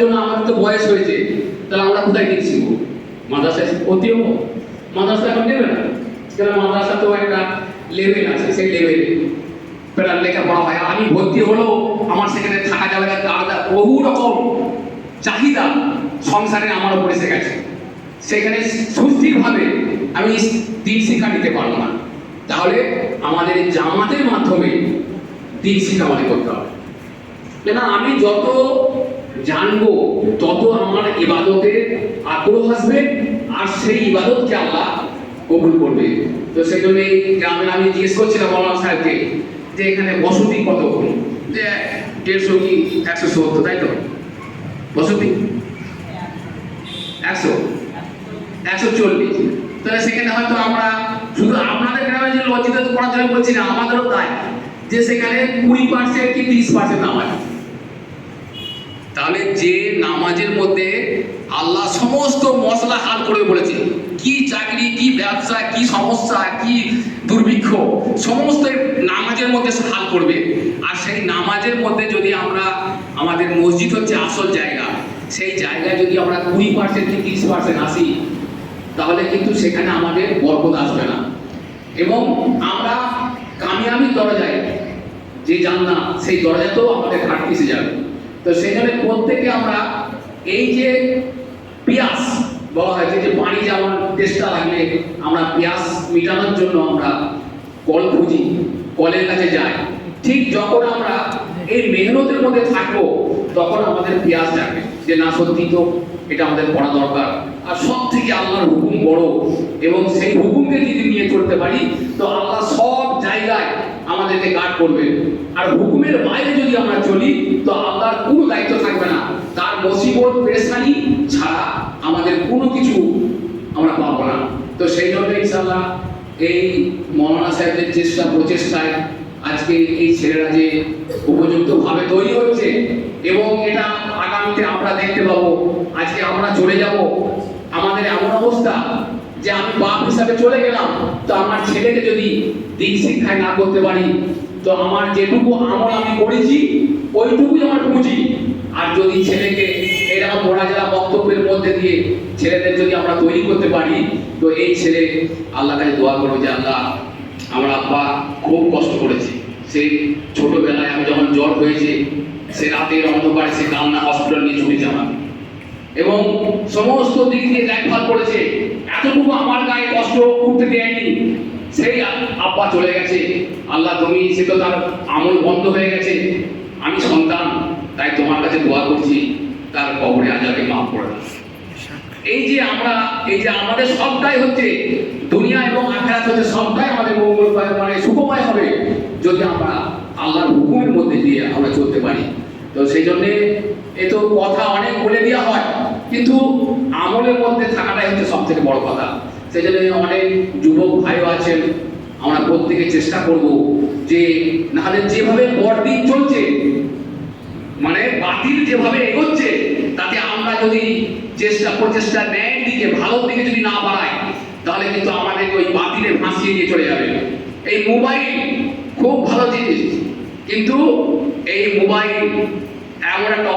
জন্য আমাদের তো বয়স হয়েছে, তাহলে আমরা কোথায় গিয়ে শিখব মাদ্রাসায় ভর্তি হব মাদ্রাসা এখন নেবে না। কেন মাদ্রাসা তো একটা লেভেল আছে, সেই লেভেলে প্রায় লেখাপড়া হয়। আমি ভর্তি হলেও আমার সেখানে থাকা যাবে না আলাদা বহু রকম চাহিদা সংসারে আমার উপরে এসে গেছে। সেখানে সুস্থিরভাবে আমি দিন শিক্ষা নিতে পারব না। তাহলে আমাদের জামাতের মাধ্যমে দিন শিক্ষা আমাদের করতে হবে। কেন আমি যত জানব তত আমার ইবাদতে আগ্রহ আসবে আর সেই ইবাদতকে আল্লাহ কবুল করবে। তো সেই জন্য এই গ্রামে আমি জিজ্ঞেস করছিলাম মৌলানা সাহেবকে যে এখানে বসতি কত? যে দেড়শো কি একশো সত্তর, তাই তো? বসতি? একশো? একশো চল্লিশ। তাহলে সেখানে হয়তো আমরা শুধু আপনাদের গ্রামে যে লজ্জিত করার জন্য বলছি না, আমাদেরও তাই। যে সেখানে কুড়ি পার্সেন্ট কি তিরিশ পার্সেন্ট নামাজ তাহলে যে নামাজের মধ্যে আল্লাহ সমস্ত মশলা হাল করে বলেছে, কি চাকরি, কি ব্যবসা, কি সমস্যা, কি দুর্ভিক্ষ, সমস্ত নামাজের মধ্যে হাল করবে। আর সেই নামাজের মধ্যে যদি আমরা আমাদের মসজিদ হচ্ছে আসল জায়গা, সেই জায়গায় যদি আমরা কুড়ি পার্সেন্ট কি তিরিশ পার্সেন্ট আসি, তাহলে কিন্তু সেখানে আমাদের বরকত আসবে না। এবং আমরা কামিয়াবি দরজায় যে জাননা সেই দরজাতেও আমাদের ঘাটতি এসে যাবে। তো সেখানে প্রত্যেকে আমরা এই যে পিয়াস বলা হয়, যে পানি যেমন তেষ্টা লাগলে আমরা পিয়াস মেটানোর জন্য আমরা কল খুঁজি, কলের কাছে যাই। ঠিক যখন আমরা এই মেহনতের মধ্যে থাকব, তখন আমাদের পিয়াস লাগবে যে না, সত্যি তো এটা আমাদের পড়া দরকার। আর সব থেকে আল্লাহর হুকুম বড়। এবং সেই হুকুমকে যদি নিয়ে চলতে পারি, তো আল্লাহ সব আমাদেরকে গার্ড করবে। আর হুকুমের বাইরে যদি আমরা চলি, তো আল্লাহর কোনো দায়িত্ব থাকবে না। তার মুসিবত পেরেশানি ছাড়া আমাদের কোনো কিছু আমরা পাবো না। তো সেই জন্য ইনশাল্লাহ এই মৌলানা সাহেবদের চেষ্টা, প্রচেষ্টায় আজকে এই ছেলেরা যে উপযুক্তভাবে তৈরি হচ্ছে এবং এটা আগামীতে আমরা দেখতে পাবো, আজকে আমরা চলে যাব। আমাদের এমন অবস্থা যে আমি বাপ হিসাবে চলে গেলাম, তো আমার ছেলেকে যদি দিন শিক্ষায় না করতে পারি, তো আমার যেটুকু আমল আমি করেছি, ওইটুকুই আমার পুঁজি। আর যদি ছেলেকে এরকম মোড়া যারা বক্তব্যের মধ্যে দিয়ে ছেলেদের যদি আমরা তৈরি করতে পারি, তো এই ছেলে আল্লাহ কাছে দোয়া করব যে, আল্লাহ, আমার আব্বা খুব কষ্ট করেছে। সেই ছোটবেলায় আমি যখন জ্বর হয়েছে, সে রাতের অন্ধকারে সে কান্না, হসপিটাল নিয়ে ছুটেছে আমাকে। এবং সমস্ত দিক দিয়ে দেখভাল করেছে এতটুকু আমার গায়ে কষ্ট করতে দেয়নি সেই আ- আব্বা চলে গেছে। আল্লাহ, তুমি, সে তো তার আমল বন্ধ হয়ে গেছে। আমি সন্তান, তাই তোমার কাছে দোয়া করছি, তার কবরে আজাকে মাফ করে এই যে আমরা, এই যে আমাদের সবটাই হচ্ছে, দুনিয়া এবং আখেরাত হচ্ছে সবটাই আমাদের মঙ্গল মানে সুখময় হবে, যদি আমরা আল্লাহর হুকুমের মধ্যে দিয়ে আমরা চলতে পারি। তো সেই জন্যে এ তো কথা অনেক বলে দেওয়া হয়, কিন্তু আমলের মধ্যে থাকাটাই হচ্ছে সব থেকে বড় কথা। সেই জন্য অনেক যুবক ভাইও আছেন আমরা প্রত্যেকে চেষ্টা করব যে, নাহলে যেভাবে বড়দিন চলছে মানে বাতিল যেভাবে এগোচ্ছে, তাতে আমরা যদি চেষ্টা, প্রচেষ্টা ন্যায়ের দিকে, ভালোর দিকে যদি না বাড়াই, তাহলে কিন্তু আমাদের ওই বাতিলে ভাসিয়ে নিয়ে চলে যাবে। এই মোবাইল খুব ভালো জিনিস, কিন্তু এই মোবাইল এমন একটা